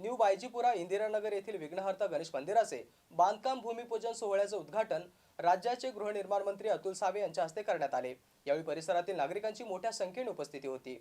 New Baijipura Indiranagar येथील विघ्नहर्ता गणेश मंदिराचे बांधकाम भूमिपूजन सोहळ्याचे उद्घाटन राज्याचे गृहनिर्माण मंत्री अतुल सावे यांच्या हस्ते करण्यात आले. यावेळी परिसरातील नागरिकांची मोठ्या संख्येने उपस्थिती होती.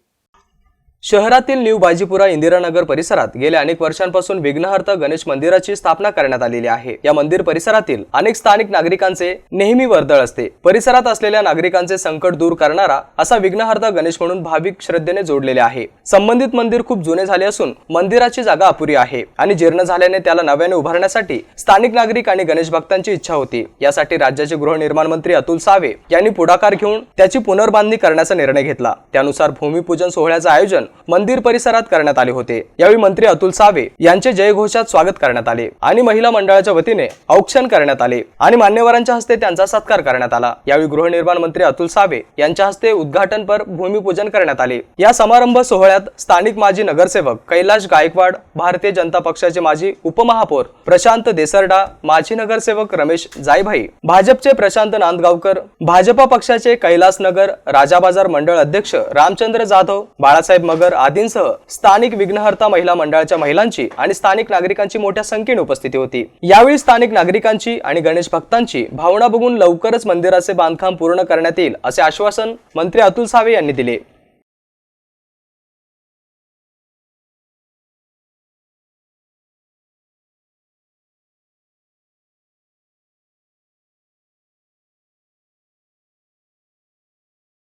शहरातील न्यू बाजीपुरा इंदिरानगर परिसरात गेल्या अनेक वर्षांपासून विघ्नहर्थ गणेश मंदिराची स्थापना करण्यात आलेली आहे. या मंदिर परिसरातील अनेक स्थानिक नागरिकांचे नेहमी वर्दळ असते. परिसरात असलेल्या नागरिकांचे संकट दूर करणारा असा विघ्नहर्थ गणेश म्हणून भाविक श्रद्धेने जोडलेले आहे. संबंधित मंदिर खूप जुने झाले असून मंदिराची जागा अपुरी आहे आणि जीर्ण झाल्याने त्याला नव्याने उभारण्यासाठी स्थानिक नागरिक आणि गणेश भक्तांची इच्छा होती. यासाठी राज्याचे गृहनिर्माण मंत्री अतुल सावे यांनी पुढाकार घेऊन त्याची पुनर्बांधणी करण्याचा निर्णय घेतला. त्यानुसार भूमिपूजन सोहळ्याचं आयोजन मंदिर परिसरात करण्यात आले होते. यावेळी मंत्री अतुल सावे यांचे जयघोषात स्वागत करण्यात आले आणि महिला मंडळाच्या वतीने औक्षण करण्यात आले आणि मान्यवरांच्या हस्ते त्यांचा सत्कार करण्यात आला. यावेळी गृहनिर्माण मंत्री अतुल सावे यांच्या हस्ते उद्घाटनपर भूमिपूजन करण्यात आले. या समारंभ सोहळ्यात स्थानिक माजी नगरसेवक कैलाश गायकवाड भारतीय जनता पक्षाचे माजी उपमहापौर प्रशांत देसरडा माजी नगरसेवक रमेश जायभाई भाजपचे प्रशांत नांदगावकर भाजपा पक्षाचे कैलास नगर राजाबाजार मंडळ अध्यक्ष रामचंद्र जाधव बाळासाहेब मग मगर आदींसह स्थानिक विघ्नहर्ता महिला मंडळाच्या महिलांची आणि स्थानिक नागरिकांची मोठ्या संख्येने उपस्थिती होती. यावेळी स्थानिक नागरिकांची आणि गणेश भक्तांची भावना बघून लवकरच मंदिराचे बांधकाम पूर्ण करण्यात येईल असे आश्वासन मंत्री अतुल सावे यांनी दिले.